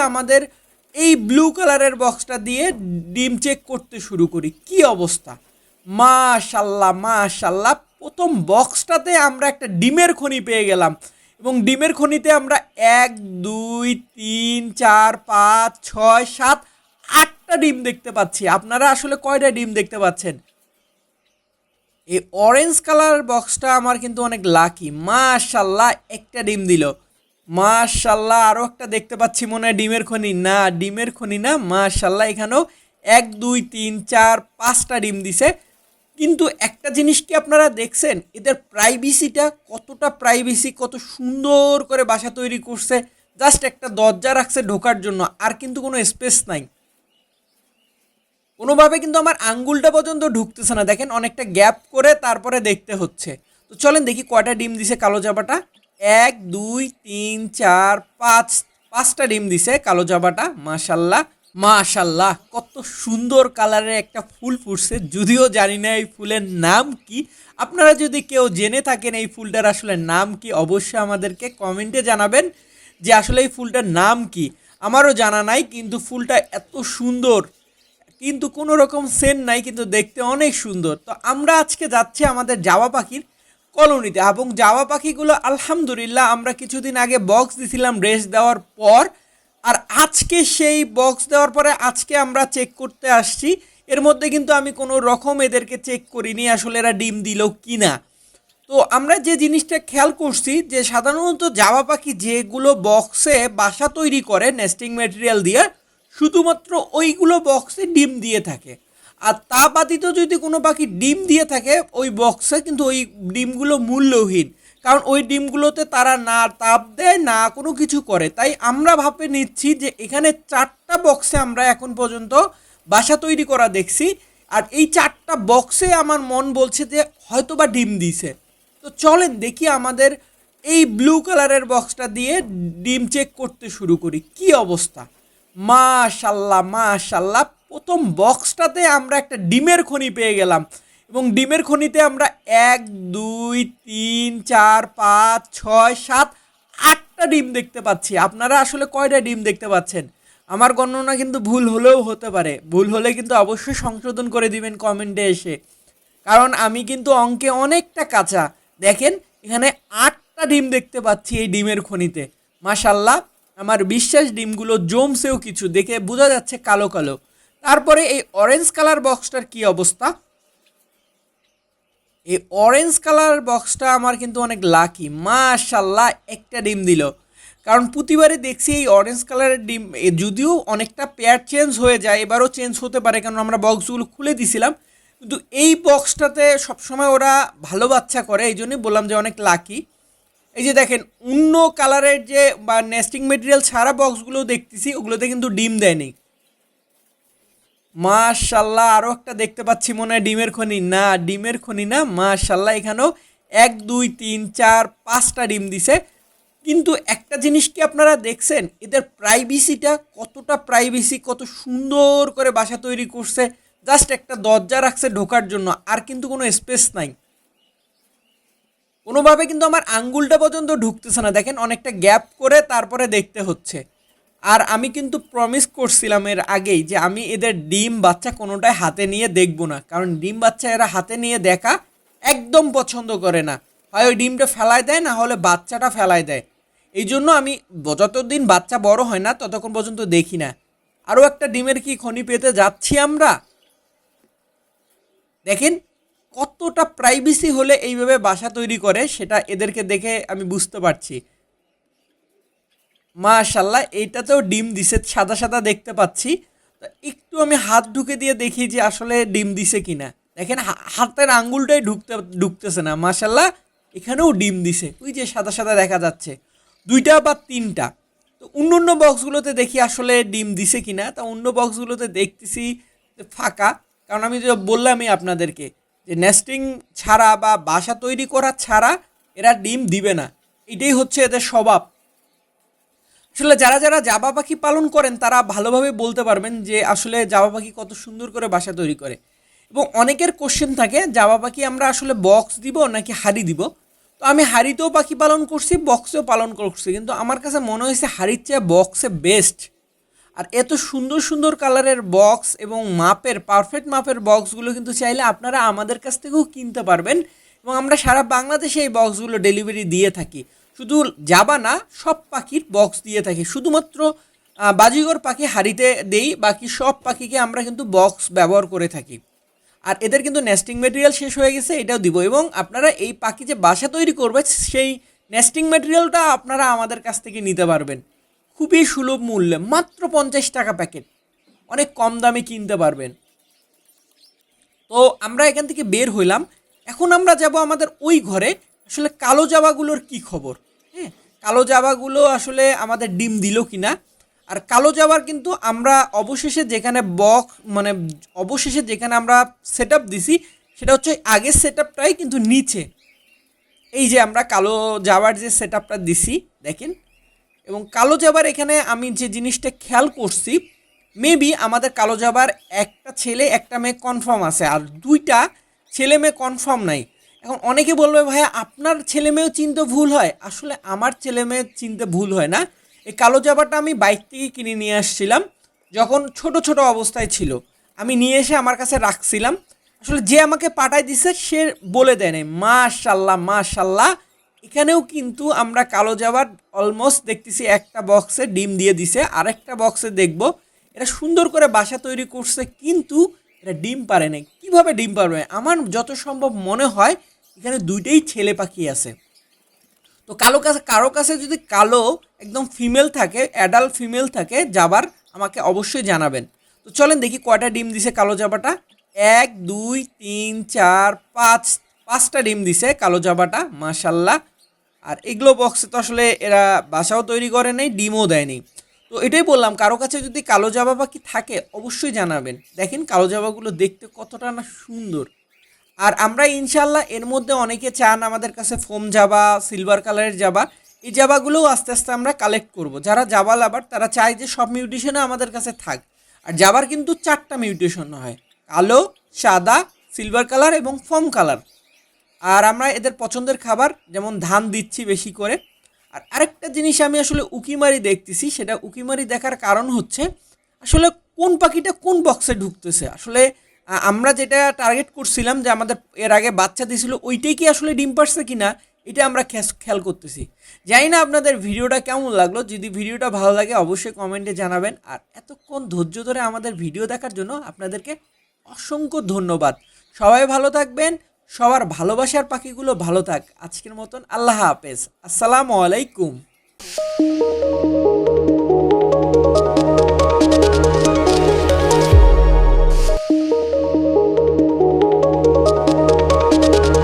আমাদের এই ব্লু কালারের বক্সটা দিয়ে ডিম চেক করতে শুরু করি। কি অবস্থা? মাশাল্লাহ মাশাল্লাহ। প্রথম বক্সটাতে আমরা একটা ডিমের খনি পেয়ে গেলাম। এবং ডিমের খনিতে আমরা এক, দুই, তিন, চার, পাঁচ, ছয়, সাত, আটটা ডিম দেখতে পাচ্ছি। আপনারা আসলে কয়টা ডিম দেখতে পাচ্ছেন? এই অরেঞ্জ কালার বক্সটা আমার কিন্তু অনেক লাকি মা মাশাল্লাহ, একটা ডিম দিল। মাশাল্লাহ আরও একটা দেখতে পাচ্ছি মনে হয় ডিমের খনি। না, ডিমের খনি না মাশাল্লাহ এখানেও এক, দুই, তিন, চার, পাঁচটা ডিম দিছে। কিন্তু একটা জিনিস কি আপনারা দেখছেন? এদের প্রাইভেসিটা কতটা প্রাইভেসি কত সুন্দর করে বাসা তৈরি করছে। জাস্ট একটা দরজা রাখছে ঢোকার জন্য, আর কিন্তু কোনো স্পেস নাই। কোনোভাবে কিন্তু আমার আঙ্গুলটা পর্যন্ত ঢুকতেছে না। দেখেন, অনেকটা গ্যাপ করে তারপরে দেখতে হচ্ছে। তো চলেন দেখি কয়টা ডিম দিছে কালো জাবাটা। এক, দুই, তিন, চার, পাঁচ, পাঁচটা ডিম দিছে কালো জাবাটা, মাশাল্লাহ মাশাল্লাহ, কত সুন্দর কালারের একটা ফুল ফুটছে, যদিও জানি না এই ফুলের নাম কি। আপনারা যদি কেউ জেনে থাকেন এই ফুলটার আসলে নাম কি, অবশ্যই আমাদেরকে কমেন্টে জানাবেন যে আসলে এই ফুলটার নাম কি। আমারও জানা নাই, কিন্তু ফুলটা এত সুন্দর, কিন্তু কোনো রকম সেন নাই, কিন্তু দেখতে অনেক সুন্দর। তো আমরা আজকে যাচ্ছি আমাদের জাওয়া পাখির কলোনিতে। এবং জাওয়া পাখিগুলো, আলহামদুলিল্লাহ, আমরা কিছুদিন আগে বক্স দিছিলাম রেস্ট দেওয়ার পর। আর আজকে সেই বক্স দেওয়ার পরে আজকে আমরা চেক করতে আসছি। এর মধ্যে কিন্তু আমি কোনো রকম এদেরকে চেক করিনি, আসলে এরা ডিম দিল কি না তো আমরা যে জিনিসটা খেয়াল করছি, যে সাধারণত জাবা পাখি যেগুলো বক্সে বাসা তৈরি করে নেস্টিং ম্যাটেরিয়াল দিয়ে, শুধুমাত্র ওইগুলো বক্সে ডিম দিয়ে থাকে। আর তা ব্যতীত যদি কোনো পাখি ডিম দিয়ে থাকে, ওই বক্সে কিন্তু ওই ডিমগুলো মূল্যহীন। কারণ ওই ডিমগুলোতে তারা না তাপ দেয়, না কোনো কিছু করে। তাই আমরা ভাবে নিচ্ছি যে এখানে চারটা বক্সে আমরা এখন পর্যন্ত বাসা তৈরি করা দেখছি। আর এই চারটা বক্সে আমার মন বলছে যে হয়তো বা ডিম দিছে তো চলেন দেখি আমাদের এই ব্লু কালারের বক্সটা দিয়ে ডিম চেক করতে শুরু করি। কি অবস্থা? মাশাল্লাহ মাশাল্লাহ। প্রথম বক্সটাতে আমরা একটা ডিমের খনি পেয়ে গেলাম। এবং ডিমের খনিতে আমরা এক, দুই, তিন, চার, পাঁচ, ছয়, সাত, আটটা ডিম দেখতে পাচ্ছি। আপনারা আসলে কয়টা ডিম দেখতে পাচ্ছেন? আমার গণনা কিন্তু ভুল হলেও হতে পারে। ভুল হলে কিন্তু অবশ্যই সংশোধন করে দিবেন কমেন্টে এসে। কারণ আমি কিন্তু অঙ্কে অনেকটা কাঁচা। দেখেন, এখানে আটটা ডিম দেখতে পাচ্ছি এই ডিমের খনিতে। মাশাল্লাহ আমার বিশ্বাস ডিমগুলো জমছেও কিছু। দেখে বোঝা যাচ্ছে কালো কালো। তারপরে এই অরেঞ্জ কালার বক্সটার কি অবস্থা? এই অরেঞ্জ কালার বক্সটা আমার কিন্তু অনেক লাকি মাশাল্লাহ একটা ডিম দিল। কারণ প্রতিবারে দেখছি এই অরেঞ্জ কালারের ডিম যদিও অনেকটা পেয়ার চেঞ্জ হয়ে যায়, এবারও চেঞ্জ হতে পারে কারণ আমরা বক্সগুলো খুলে দিছিলাম। কিন্তু এই বক্সটাতে সবসময় ওরা ভালো বাচ্চা করে, এই জন্যই বললাম যে অনেক লাকি এই যে দেখেন, অন্য কালারের যে, বা নেস্টিং মেটেরিয়াল ছাড়া বক্সগুলো দেখতেছি, ওগুলোতে কিন্তু ডিম দেয়নি। মাশাল্লাহ আরও একটা দেখতে পাচ্ছি মনে হয় ডিমের খনি। না, ডিমের খনি না, মাশাল্লাহ, এখানেও এক, দুই, তিন, চার, পাঁচটা ডিম দিছে। কিন্তু একটা জিনিস কি আপনারা দেখছেন? এদের প্রাইভেসিটা কতটা প্রাইভেসি কত সুন্দর করে বাসা তৈরি করছে। জাস্ট একটা দরজা রাখছে ঢোকার জন্য, আর কিন্তু কোনো স্পেস নাই। কোনোভাবে কিন্তু আমার আঙ্গুলটা পর্যন্ত ঢুকতেছে না। দেখেন, অনেকটা গ্যাপ করে তারপরে দেখতে হচ্ছে। আর আমি কিন্তু প্রমিস করছিলাম এর আগেই যে আমি এদের ডিম বাচ্চা কোনোটাই হাতে নিয়ে দেখব না। কারণ ডিম বাচ্চা এরা হাতে নিয়ে দেখা একদম পছন্দ করে না। হয় ওই ডিমটা ফেলায় দেয়, না হলে বাচ্চাটা ফেলায় দেয়। এই জন্য আমি যতদিন বাচ্চা বড় হয় না, ততক্ষণ পর্যন্ত দেখি না। আরও একটা ডিমের কি খনি পেতে যাচ্ছি আমরা? দেখেন কতটা প্রাইভেসি হলে এইভাবে বাসা তৈরি করে, সেটা এদেরকে দেখে আমি বুঝতে পারছি। মাশাল্লাহ এইটাতেও ডিম দিছে, সাদা সাদা দেখতে পাচ্ছি। একটু আমি হাত ঢুকে দিয়ে দেখি যে আসলে ডিম দিছে কিনা। দেখেন হাতের আঙ্গুলটাই ঢুকতে, ঢুকতেছে না মাশাল্লাহ এখানেও ডিম দিছে, ওই যে সাদা সাদা দেখা যাচ্ছে, দুইটা বা তিনটা। তো অন্য অন্য বক্সগুলোতে দেখি আসলে ডিম দিছে কিনা, তা অন্য বক্সগুলোতে দেখতেছি ফাঁকা। কারণ আমি যে বললামই আপনাদেরকে, যে নেস্টিং ছাড়া বা বাসা তৈরি করা ছাড়া এরা ডিম দিবে না। এটাই হচ্ছে এদের স্বভাব। আসলে যারা যারা জাবা পাখি পালন করেন, তারা ভালোভাবে বলতে পারবেন যে আসলে জাবা পাখি কত সুন্দর করে বাসা তৈরি করে। এবং অনেকের কোশ্চেন থাকে, জাবা পাখি আমরা আসলে বক্স দিব নাকি হাড়ি দিব? তো আমি হাড়িতেও পাখি পালন করছি বক্সেও পালন করছি, কিন্তু আমার কাছে মনে হয়েছে হাড়ির চেয়ে বক্সে বেস্ট আর এত সুন্দর সুন্দর কালারের বক্স এবং মাপের পারফেক্ট মাপের বক্সগুলো কিন্তু চাইলে আপনারা আমাদের কাছ থেকেও কিনতে পারবেন। এবং আমরা সারা বাংলাদেশে এই বক্সগুলো ডেলিভারি দিয়ে থাকি। শুধু যাবা না, সব পাখির বক্স দিয়ে থাকি। শুধুমাত্র বাজিগর পাখি হাড়িতে দেই, বাকি সব পাখিকে আমরা কিন্তু বক্স ব্যবহার করে থাকি। আর এদের কিন্তু নেস্টিং মেটেরিয়াল শেষ হয়ে গেছে, এটাও দিব। এবং আপনারা এই পাখি যে বাসা তৈরি করবে, সেই নেস্টিং মেটেরিয়ালটা আপনারা আমাদের কাছ থেকে নিতে পারবেন। খুবই সুলভ মূল্যে, মাত্র পঞ্চাশ টাকা প্যাকেট অনেক কম দামে কিনতে পারবেন। তো আমরা এখান থেকে বের হইলাম। এখন আমরা যাব আমাদের ওই ঘরে। আসলে কালো জাবাগুলোর কি খবর? কালো জাবাগুলো আসলে আমাদের ডিম দিল কি না আর কালো জাবার কিন্তু আমরা অবশেষে যেখানে বক মানে অবশেষে যেখানে আমরা সেট দিছি, সেটা হচ্ছে আগের সেট কিন্তু নিচে। এই যে আমরা কালো জাবার যে সেট দিছি, দেখেন। এবং কালো জাবার এখানে আমি যে জিনিসটা খেয়াল করছি মেবি আমাদের কালো জাবার একটা ছেলে, একটা মেয়ে কনফার্ম আছে। আর দুইটা ছেলে মেয়ে কনফার্ম নাই। এখন অনেকে বলবে, ভাইয়া, আপনার ছেলে মেয়েও চিনতে ভুল হয়। আসলে আমার ছেলে মেয়ে চিনতে ভুল হয় না। এই কালো জাবাটা আমি বাইক থেকে কিনে নিয়ে আসছিলাম, যখন ছোট ছোট অবস্থায় ছিল। আমি নিয়ে এসে আমার কাছে রাখছিলাম। আসলে যে আমাকে পাঠাই দিছে, সে বলে দেয় নাই মাশাল্লাহ মাশাল্লাহ এখানেও কিন্তু আমরা কালো জাবার অলমোস্ট দেখতেছি একটা বক্সে ডিম দিয়ে দিছে, আরেকটা বক্সে দেখব। এটা সুন্দর করে বাসা তৈরি করছে, কিন্তু এটা ডিম পারে নাই। কীভাবে ডিম পারবে? আমার যত সম্ভব মনে হয় এখানে দুইটাই ছেলে পাখি আছে। তো কালো কাছে, কারও কাছে যদি কালো একদম ফিমেল থাকে অ্যাডাল্ট ফিমেল থাকে, যাবার আমাকে অবশ্যই জানাবেন। তো চলেন দেখি কয়টা ডিম দিছে কালো জাবাটা। এক, দুই, তিন, চার, পাঁচ, পাঁচটা ডিম দিছে কালো জাবাটা, মাশাল্লাহ। আর এগুলো বক্সে তো আসলে এরা বাসাও তৈরি করে নেই, ডিমও দেয়নি তো এটাই বললাম, কারও কাছে যদি কালো জাবা পাখি থাকে, অবশ্যই জানাবেন। দেখেন কালো জাবাগুলো দেখতে কতটা না সুন্দর। আর আমরা ইনশাল্লাহ এর মধ্যে অনেকে চান আমাদের কাছে ফোম জাবা সিলভার কালারের জাবা, এই জাবাগুলোও আস্তে আস্তে আমরা কালেক্ট করব। যারা জাবা লাভার তারা চায় যে সব মিউটেশনে আমাদের কাছে থাক। আর জাবার কিন্তু চারটা মিউটেশন হয়, কালো, সাদা সিলভার কালার এবং ফোম কালার আর আমরা এদের পছন্দের খাবার, যেমন ধান দিচ্ছি বেশি করে। আর আরেকটা জিনিস আমি আসলে উকিমারি দেখতেছি, সেটা উকিমারি দেখার কারণ হচ্ছে, আসলে কোন পাখিটা কোন বক্সে ঢুকতেছে? আসলে আমরা যেটা টার্গেট করছিলাম যে আমাদের এর আগে বাচ্চা দিয়েছিল, ওইটাই কি আসলে ডিম পারছে কি না এটা আমরা খেয়াল করতেছি। জানি না আপনাদের ভিডিওটা কেমন লাগল, যদি ভিডিওটা ভালো লাগে অবশ্যই কমেন্টে জানাবেন। আর এতক্ষণ ধৈর্য ধরে আমাদের ভিডিও দেখার জন্য আপনাদেরকে অসংখ্য ধন্যবাদ। সবাই ভালো থাকবেন, সবার ভালোবাসার পাখিগুলো ভালো থাক। আজকের মতন আল্লাহ হাফেজ। আসসালামু আলাইকুম।